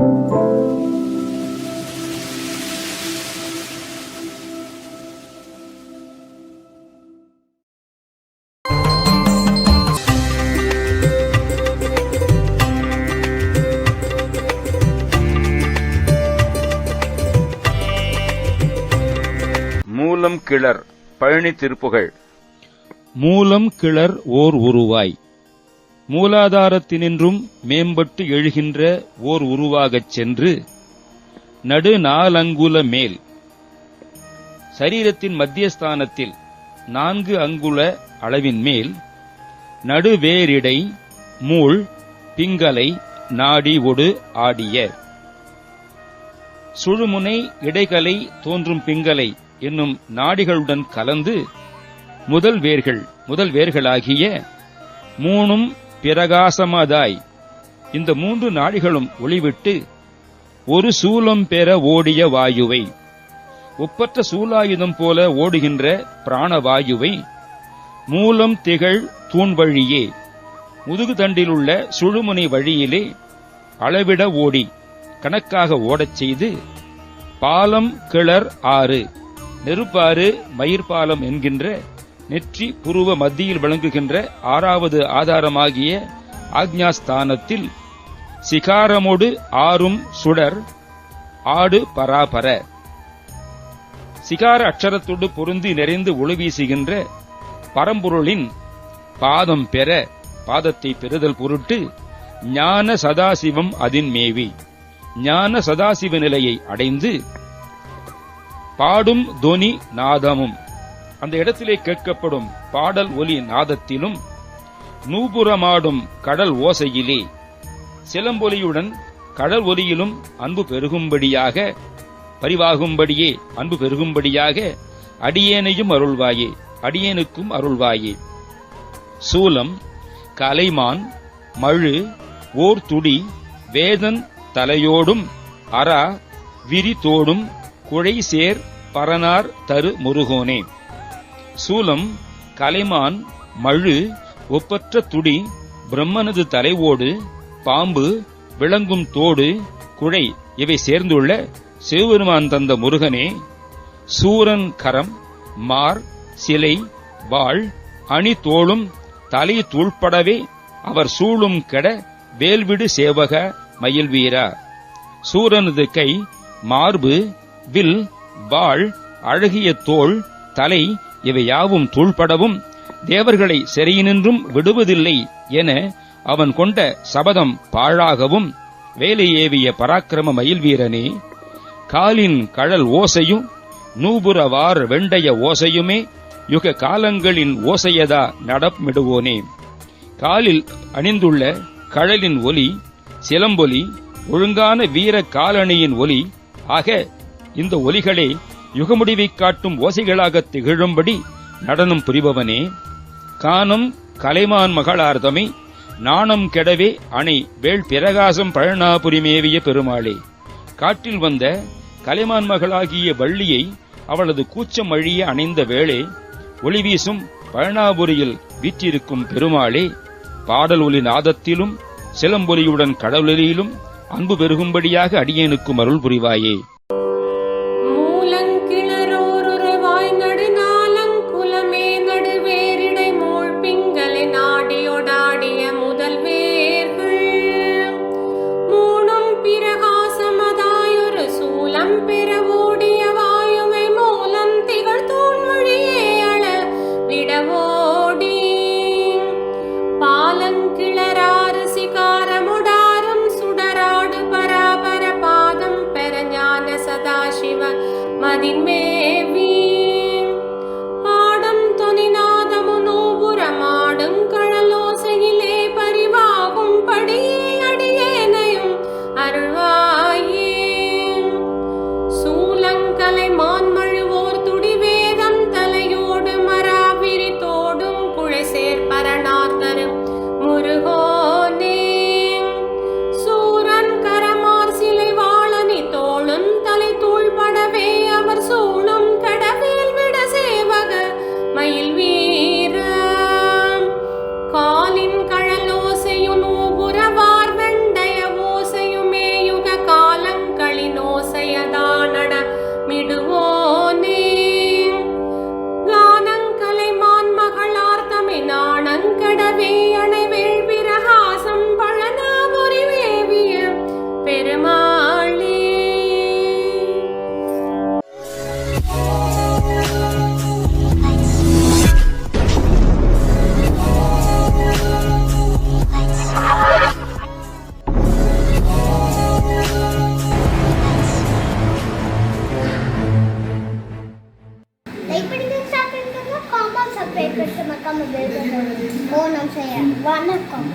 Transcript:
மூலம் கிளர் பழனி திருப்புகள். மூலம் கிளர் ஓர் உருவாய். மூலாதாரத்தினின்றும் மேம்பட்டு எழுகின்ற ஓர் உருவாகச் சென்று நடு நாலங்குல மேல். சரீரத்தின் மத்தியஸ்தானத்தில் நான்கு அங்குல அளவின் மேல் நடுவேரிடை மூள் பிங்கலை நாடி ஒடு ஆடிய. சுழுமுனை இடைகலை தோன்றும் பிங்கலை என்னும் நாடிகளுடன் கலந்து முதல் வேர்கள் முதல் வேர்களாகிய மூணும் பிரகாசமாதாய். இந்த மூன்று நாடிகளும் ஒளிவிட்டு ஒரு சூலம் பெற ஓடிய வாயுவை. ஒப்பற்ற சூலாயுதம் போல ஓடுகின்ற பிராணவாயுவை மூலம் திகழ் தூண் வழியே. முதுகு தண்டிலுள்ள சுழுமுனை வழியிலே அளவிட ஓடி. கணக்காக ஓடச் செய்து பாலம் கிளர் ஆறு. நெருப்பாறு மயிர்பாலம் என்கின்ற நெற்றி புருவ மத்தியில் விளங்குகின்ற ஆறாவது ஆதாரமாகிய ஆக்ஞாஸ்தானத்தில் சிகாரமோடு ஆறும் சுடர் ஆடு பராபர. சிகார அக்ஷரத்தோடு பொருந்தி நிறைந்து ஒளி வீசுகின்ற பரம்பொருளின் பாதம் பெற பாதத்தை பெறுதல் பொருட்டு ஞான சதாசிவம் அதின் மேவி. ஞான சதாசிவ நிலையை அடைந்து பாடும் தொனி நாதமும். அந்த இடத்திலே கேட்கப்படும் பாடல் ஒலி நாதத்திலும் நூபுறமாடும் கடல் ஓசையிலே சிலம்பொலியுடன் கடல் ஒலியிலும் அன்பு பெருகும்படியாக பரிவாகும்படியே அன்பு பெருகும்படியாக அடியேனையும் அருள்வாயே அடியேனுக்கும் அருள்வாயே. சூலம் கலைமான் மழு ஓர் துடி வேதன் தலையோடும் அரா விரிதோடும் குழைசேர் குழை சேர் பரனார் தரு முருகோனே. சூலம் கலைமான் மழு ஒப்பற்ற துடி பிரம்மனது தலைவோடு பாம்பு விளங்கும் தோடு குழை இவை சேர்ந்துள்ள சிவபெருமான் தந்த முருகனே சூரன் கரம் மார் சிலை வாழ் அணி தோளும் தலை தூள்படவே அவர் சூழும் கெட வேல்விடு சேவக மயில் வீரா சூரனது கை மார்பு வில் வாழ் அழகிய தோள் தலை இவை யாவும் தூள்படவும் தேவர்களை சிறையினின்றும் விடுவதில்லை என அவன் கொண்ட சபதம் பாழாகவும் வேலை ஏவிய பராக்கிரம மயில் வீரனே காலின் கழல் ஓசையும் நூபுரவார் வெண்டைய ஓசையுமே யுக காலங்களின் ஓசையதா நடமிடுவோனே காலில் அணிந்துள்ள கழலின் ஒலி சிலம்பொலி ஒழுங்கான வீர காலணியின் ஒலி ஆக இந்த ஒலிகளே யுகமுடிவைக் காட்டும் ஓசைகளாக திகழும்படி நடனம் புரிபவனே. காணும் கலைமான் மகளார்தமை நாணம் கெடவே அணை வேள் பிரகாசம் பழனாபுரி மேவிய பெருமாளே. காட்டில் வந்த கலைமான் மகளாகிய வள்ளியை அவளது கூச்சம் அழிய அணைந்த வேளே ஒளி வீசும் பழனாபுரியில் வீற்றிருக்கும் பெருமாளே பாடல் ஒலி நாதத்திலும் சிலம்பொலியுடன் கடவுளிலும் அன்பு பெருகும்படியாக அடியேனுக்கும் அருள் புரிவாயே. पालं किळरां सुडरा पादं परज्ञान सदाशिव मदि ஓ நம் செய்ய வணக்கம்